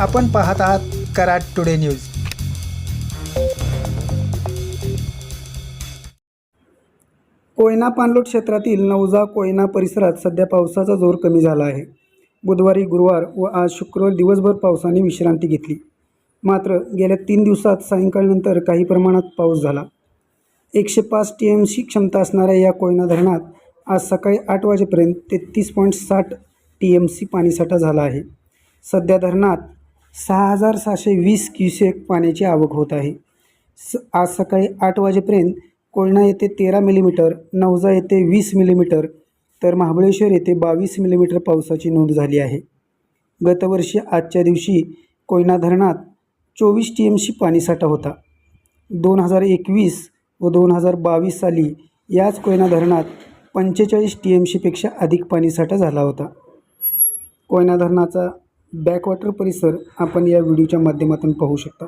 आपण पाहत आहात कराड टुडे न्यूज. कोयना पाणलोट क्षेत्रातील नवजा कोयना परिसरात सध्या पावसाचा जोर कमी झाला आहे. बुधवारी गुरुवार व आज शुक्रवार दिवसभर पावसाने विश्रांती घेतली. मात्र गेल्या तीन दिवसात सायंकाळनंतर काही प्रमाणात पाऊस झाला. एकशे पाच टी एम सी क्षमता असणाऱ्या या कोयना धरणात आज सकाळी आठ वाजेपर्यंत तेहतीस पॉईंट साठ टी एम सी पाणीसाठा झाला आहे. सध्या धरणात सहा हजार सहाशे वीस क्युसेक पाण्याची आवक होत आहे. स आज सकाळी आठ वाजेपर्यंत कोयना येथे तेरा मिलीमीटर नवजा येथे वीस मिलीमीटर तर महाबळेश्वर येथे बावीस मिलीमीटर पावसाची नोंद झाली आहे. गतवर्षी आजच्या दिवशी कोयना धरणात चोवीस टी एम सी पाणीसाठा होता. दोन हजार एकवीस व दोन हजार बावीस साली याच कोयना धरणात पंचेचाळीस टी एम सीपेक्षा अधिक पाणीसाठा झाला होता. कोयना धरणाचा बॅकवॉटर परिसर आपण या व्हिडिओच्या माध्यमातून पाहू शकता.